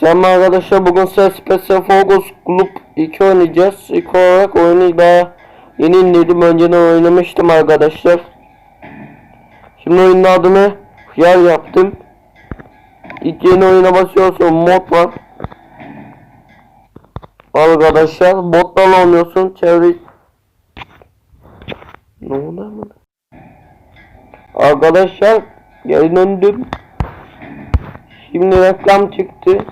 Selam arkadaşlar bugün size Special Focus Club 2 oynayacağız. İlk olarak oyunu daha yeni indirdim. Önceden oynamıştım arkadaşlar. Şimdi oyunun adını yer yaptım. İlk yeni oyuna basıyorsun mod var. Arkadaşlar botlarla oynuyorsun. Çevre... Ne oldu ama? Arkadaşlar geri döndüm. Şimdi reklam çıktı.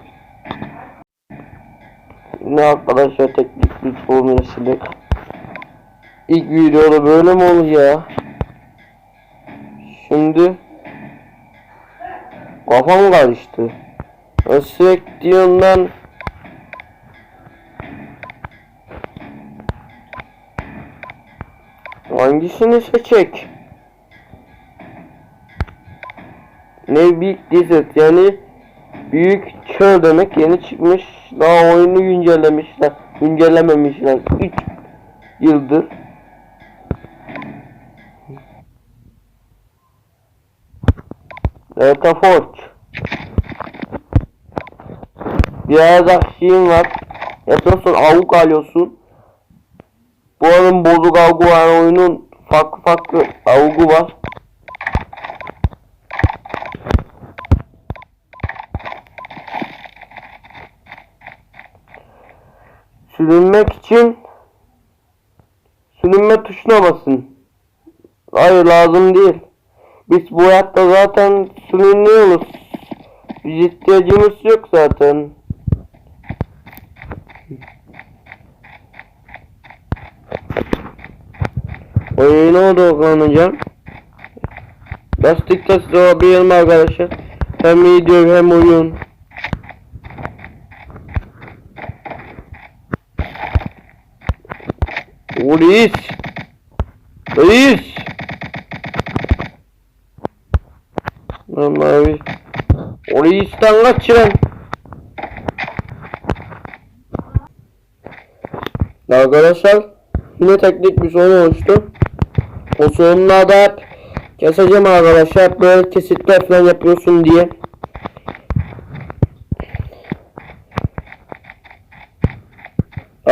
Ne arkadaşlar teknik sorun yaşadık. İlk videoda böyle mi olur ya? Şimdi kafam karıştı. Sürekli diyordan hangisini seçecek? Ne büyük dizet yani büyük çöl demek. Yeni çıkmış. Daha oyunu güncellemişler. Güncellememişler. 3 yıldır. Delta Forge. Biraz aksiyon var. Yapıyorsun avuk alıyorsun. Bu oyunun bozuk avgu var oyunun farklı farklı avgu var Sürünmek için sürünme tuşuna basın. Hayır lazım değil. Biz bu hayatta zaten sürünüyoruz. Biz ihtiyacımız yok zaten. Oyuna odaklanacağım. Lastik testi olabilirim arkadaşlar. Hem video hem oyun. Polis! Polis! Lan abi. Polisten kaçın. Arkadaşlar yine teknik bir sorun oluştu. O sorunlarda hep keseceğim arkadaşlar. Böyle kesitler falan yapıyorsun diye.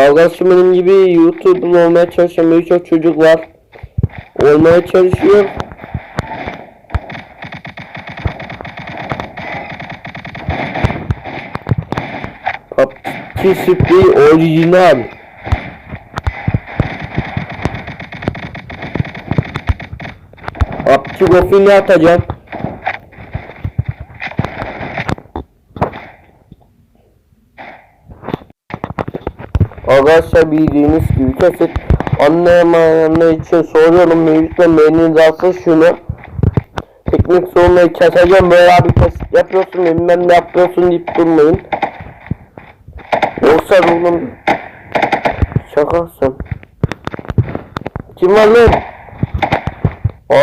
Arkadaşım benim gibi YouTuber olmaya çalışan birçok çocuk var. Olmaya çalışıyor. PUBG Spree orijinal. PUBG Gofin'i atacağım. Arkadaşlar bildiğiniz gibi kesit anlayamayanlar için soruyorum. Lütfen beğeniniz alsın şunu? Teknik sorunları keseceğim. Böyle abi kesit yapıyorsun bilmem ne yapıyorsun deyip durmayın. Yoksa oğlum. Şakasın kim var lan?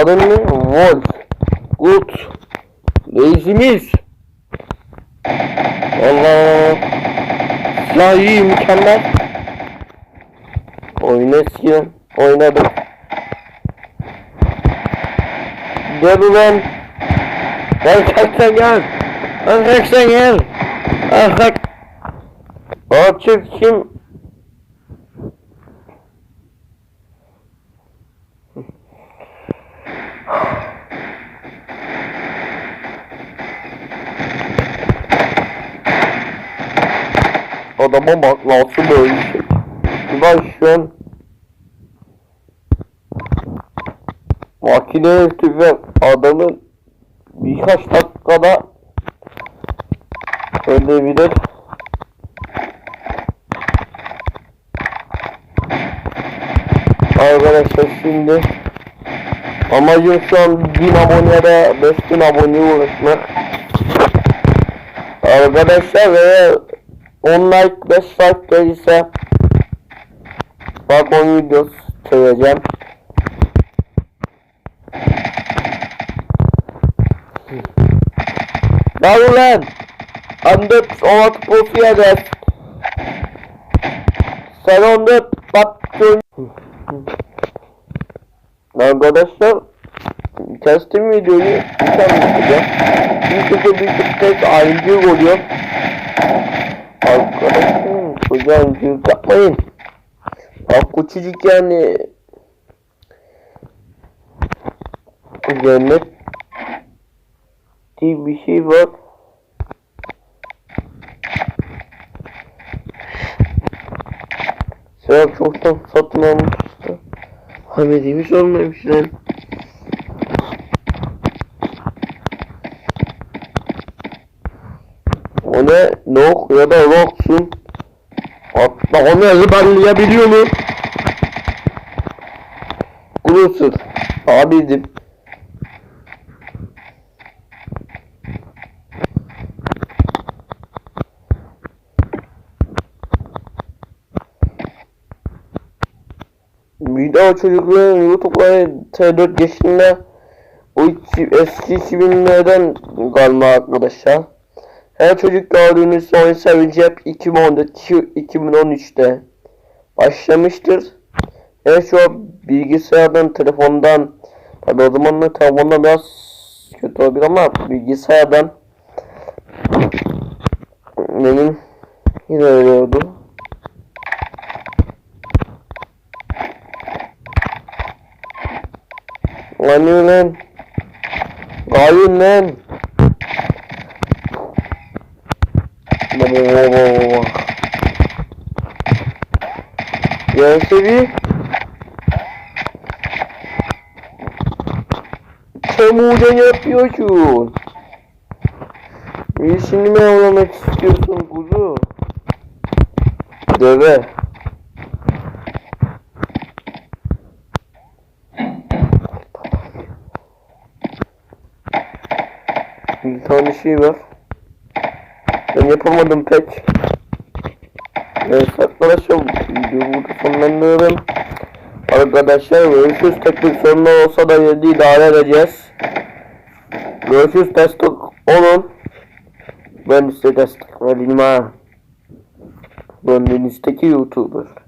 Adın ne? Wolf. Good. Reisimiz. Allah Ya iyi mükemmel Oyun eskiden oynadım. Gel ulan. Gel kalksan gel. Kalksan gel. Gel kalk. Açık kim? Adama bak nasıl böyle şey. Ben şu an makine tüfek adamın birkaç dakikada ölebilir. Arkadaşlar şimdi amacım şu an 1000 aboneye 5000 aboneye ulaşmak. Arkadaşlar ve 10 like 5 like gelirse Bak 10 videosu çekeceğim. Andet olat posiyades. Sen onda baktın. Arkadaşlar kestim videoyu bir tane yapacağım. Bir kere bir tek aynı oluyor. Arkadaşım hocam büyük yapmayın. Bak küçücük yani. Cennet diye bir şey var. Serap çoktan satın almıştı. Hamidimiz olmamış lan. O ne? Nok ya da Rocksun. Hatta onu ezberleyebiliyor mu? Gluser. Abiydim. Bir daha çocukların YouTube'ları T4 yaşında o içi- eski 2000'lerden kalma arkadaşlar. Her çocuk gördüğünüz oyun sevinci hep 2014 2013'te başlamıştır. Evet şu an bilgisayardan, telefondan tabi o zamanlar telefonda biraz kötü olabilir ama bilgisayardan benim yine öyle oldu. Lan yürü lan. Gayun lan. Baba baba baba. Gelse bir. Çamuğdan yapıyorsun. İyisini mi avlamak istiyorsun kuzu? Deve. Bir tane şey var. Ben yapamadım pek. Evet arkadaşlar videoyu burada sonlandırıyorum. Arkadaşlar görüşürüz teknik sorunlar olsa da yedi idare edeceğiz. Görüşürüz destek olun. Ben size destek vereyim ha. Gönlünüzdeki YouTuber.